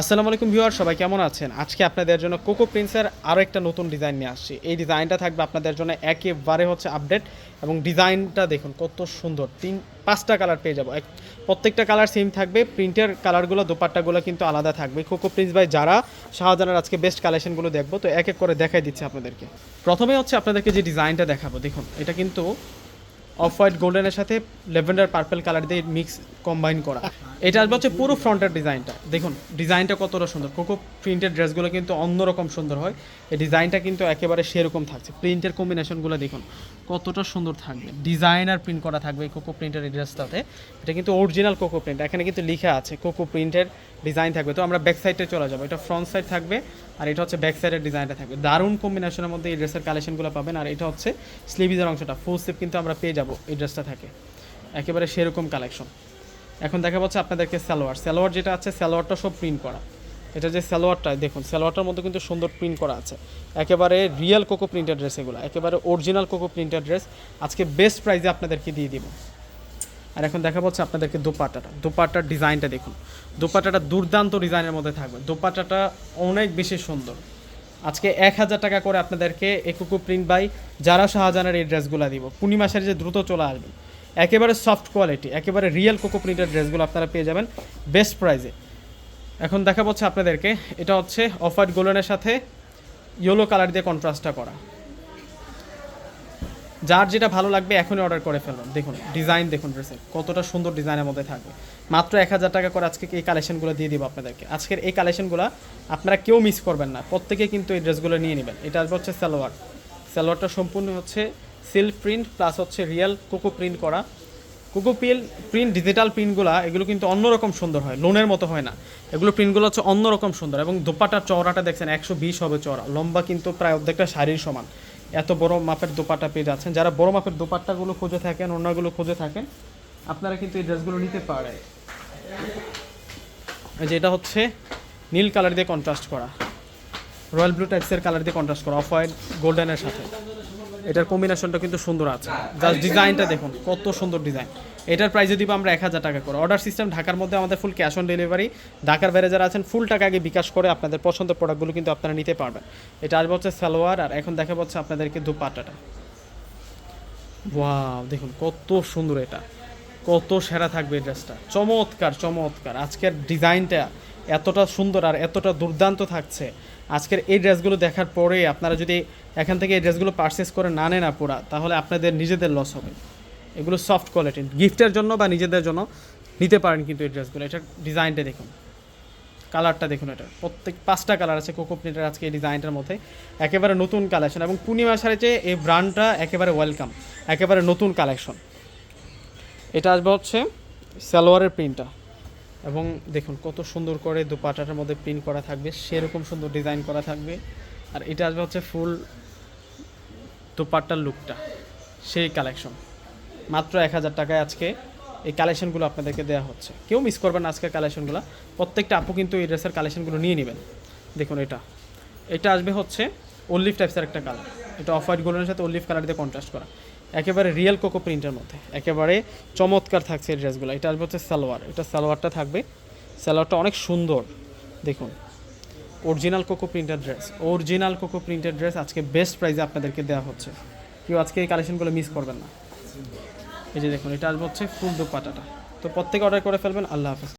আসসালামু আলাইকুম ভিউয়ার, সবাই কেমন আছেন? আজকে আপনাদের জন্য কোকো প্রিন্সের আরও একটা নতুন ডিজাইন নিয়ে আসছি। এই ডিজাইনটা থাকবে আপনাদের জন্য একেবারে হচ্ছে আপডেট এবং ডিজাইনটা দেখুন কত সুন্দর। তিন, পাঁচটা কালার পেয়ে যাব। প্রত্যেকটা কালার সেম থাকবে, প্রিন্টের কালারগুলো, দোপাট্টাগুলো কিন্তু আলাদা থাকবে। কোকো প্রিন্স বাই যারা শাহজাহানের আজকে বেস্ট কালেকশনগুলো দেখব, তো এক এক করে দেখাই দিচ্ছি আপনাদেরকে। প্রথমে হচ্ছে আপনাদেরকে যে ডিজাইনটা দেখাবো, দেখুন, এটা কিন্তু অফ হোয়াইট গোল্ডেনের সাথে লেভেন্ডার পার্পেল কালার দিয়ে মিক্স কম্বাইন করা। এটা আসবে হচ্ছে পুরো ফ্রন্টের ডিজাইনটা। দেখুন, ডিজাইনটা কতটা সুন্দর। কোকো প্রিন্টের ড্রেসগুলো কিন্তু অন্যরকম সুন্দর হয়। এই ডিজাইনটা কিন্তু একেবারে সেরকম থাকছে। প্রিন্টের কম্বিনেশনগুলো দেখুন। কতটা সুন্দর থাকবে? ডিজাইনার প্রিন্ট করা থাকবে এই কোকো প্রিন্টের এই ড্রেসটাতে এটা কিন্তু অরিজিনাল কোকো প্রিন্ট এখানে কিন্তু লেখা আছে কোকো প্রিন্টের ডিজাইন থাকবে। তো আমরা ব্যাক সাইডে চলে যাব। এটা ফ্রন্ট সাইড থাকবে আর এটা হচ্ছে ব্যাক সাইডের ডিজাইনটা থাকবে। দারুণ কম্বিনেশনের মধ্যে এই ড্রেসের কালেকশনগুলো পাবেন। আর এটা হচ্ছে স্লিভিজের অংশটা। ফুল স্লিভ কিন্তু আমরা পেয়ে যাব এই ড্রেসটা থাকে। একেবারে সেরকম কালেকশন এখন দেখা যাচ্ছে আপনাদেরকে সালোয়ার। সালোয়ার যেটা আছে, সালোয়ারটা সব প্রিন্ট করা। এটা যে সালোয়ারটা, দেখুন, সালোয়ারটার মধ্যে কিন্তু সুন্দর প্রিন্ট করা আছে। একেবারে রিয়েল কোকো প্রিন্টের ড্রেস এগুলো, একেবারে অরিজিনাল কোকো প্রিন্টের ড্রেস আজকে বেস্ট প্রাইসে আপনাদেরকে দিয়ে দিব। আর এখন দেখা যাচ্ছে আপনাদেরকে দোপাট্টাটা। দোপাট্টার ডিজাইনটা দেখুন। দোপাট্টাটা দুর্দান্ত ডিজাইনের মধ্যে থাকবে। দোপাট্টাটা অনেক বেশি সুন্দর। আজকে এক হাজার টাকা করে আপনাদেরকে এ একুকু প্রিন্ট বাই যারা শাহজাহানের এই ড্রেসগুলো দিব পূর্ণিমাসের যে দ্রুত চলে আসবে, একেবারে সফট কোয়ালিটি একেবারে রিয়েল কোকো প্রিন্টের ড্রেসগুলো আপনারা পেয়ে যাবেন বেস্ট প্রাইসে এখন দেখা যাচ্ছে আপনাদেরকে, এটা হচ্ছে অফ হোয়াইট গোল্ডেনের সাথে ইয়েলো কালার দিয়ে কন্ট্রাস্টটা করা। যার যেটা ভালো লাগবে এখনই অর্ডার করে ফেলুন। দেখুন ডিজাইন দেখুন ড্রেসের কতটা সুন্দর ডিজাইনের মধ্যে থাকবে। মাত্র এক হাজার টাকা করে আজকে এই কালেকশনগুলো দিয়ে দিব আপনাদেরকে। আজকের এই কালেকশনগুলো আপনারা কেউ মিস করবেন না, প্রত্যেকে কিন্তু এই ড্রেসগুলো নিয়ে নেবেন। এটা আসবে হচ্ছে সালোয়ার। সালোয়ারটা সম্পূর্ণ হচ্ছে সিল্ক প্রিন্ট প্লাস হচ্ছে রিয়েল কোকো প্রিন্ট করা। কোকো পিল প্রিন্ট ডিজিটাল প্রিন্টগুলো এগুলো কিন্তু অন্যরকম সুন্দর হয় লোনের মতো হয় না। এগুলো প্রিন্টগুলো হচ্ছে অন্যরকম সুন্দর এবং দোপাটার চওড়াটা দেখছেন একশো বিশ হবে চওড়া, লম্বা কিন্তু প্রায় অর্ধেকটা শাড়ির সমান। এত বড় মাপের দোপাট্টা পেয়ে যাচ্ছেন। যারা বড় মাপের দোপাট্টাগুলো খুঁজে থাকেন অন্যগুলো খুঁজে থাকেন, আপনারা কিন্তু এই ড্রেসগুলো নিতে পারেন। এই যে এটা হচ্ছে নীল কালার দিয়ে কন্ট্রাস্ট করা রয়্যাল ব্লু টাইপসের কালার দিয়ে কন্ট্রাস্ট করা অফ হোয়াইট গোল্ডেনের সাথে। এটার কম্বিনেশনটা কিন্তু সুন্দর আছে। জাস্ট ডিজাইনটা দেখুন, কত সুন্দর ডিজাইন এটার প্রাইসে দিব আমরা এক হাজার টাকা করে। অর্ডার সিস্টেম ঢাকার মধ্যে আমাদের ফুল ক্যাশ অন ডেলিভারি ঢাকার বাইরে যারা আছেন ফুল টাকা আগে বিকাশ করে আপনাদের পছন্দের প্রোডাক্টগুলো কিন্তু আপনারা নিতে পারবেন। এটা আসবে হচ্ছে সালোয়ার, আর এখন দেখা যাচ্ছে আপনাদেরকে দুপাট্টাটা। ওয়াও দেখুন কত সুন্দর এটা। কত সেরা থাকবে এই ড্রেসটা চমৎকার চমৎকার। আজকের ডিজাইনটা এতটা সুন্দর আর এতটা দুর্দান্ত থাকছে। আজকের এই ড্রেসগুলো দেখার পরে আপনারা যদি এখান থেকে এই ড্রেসগুলো পারচেস করে না নেন পুরা তাহলে আপনাদের নিজেদের লস হবে। এগুলো সফট কোয়ালিটি গিফটের জন্য বা নিজেদের জন্য নিতে পারেন কিন্তু এই ড্রেসগুলো। এটার ডিজাইনটা দেখুন। কালারটা দেখুন এটা। প্রত্যেক পাঁচটা কালার আছে কোকো প্রিন্টের আজকে এই ডিজাইনটার মধ্যে। একেবারে নতুন কালেকশন এবং পূর্ণিমা যে এই ব্র্যান্ডটা একেবারে ওয়েলকাম একেবারে নতুন কালেকশন এটা আসবে হচ্ছে সালোয়ারের প্রিন্টটা এবং দেখুন কত সুন্দর করে দুপাটাটার মধ্যে প্রিন্ট করা থাকবে, সেরকম সুন্দর ডিজাইন করা থাকবে। আর এটা আসবে হচ্ছে ফুল দুপাট্টার লুকটা সেই কালেকশন মাত্র এক হাজার টাকায় আজকে এই কালেকশনগুলো আপনাদেরকে দেওয়া হচ্ছে। কেউ মিস করবেন আজকের কালেকশনগুলো প্রত্যেকটা আপু কিন্তু এই ড্রেসের কালেকশনগুলো নিয়ে নেবেন। দেখুন এটা। এটা আসবে হচ্ছে অলিভ টাইপসের একটা কালার এটা অফ হোয়াইট গোল্ডের সাথে অলিভ কালার দিয়ে কন্ট্রাস্ট করা। একেবারে রিয়েল কোকো প্রিন্টের মধ্যে। একেবারে চমৎকার থাকছে এই ড্রেসগুলো এটা আসবে হচ্ছে সালোয়ার। এটা সালোয়ারটা থাকবে। সালোয়ারটা অনেক সুন্দর। দেখুন অরিজিনাল কোকো প্রিন্টের ড্রেস অরিজিনাল কোকো প্রিন্টের ড্রেস আজকে বেস্ট প্রাইসে আপনাদেরকে দেওয়া হচ্ছে। কেউ আজকে এই কালেকশনগুলো মিস করবেন না। এই যে দেখুন, এটা আসবে হচ্ছে ফুল দুপাটাটা। তো প্রত্যেকে অর্ডার করে ফেলবেন। আল্লাহ হাফেজ।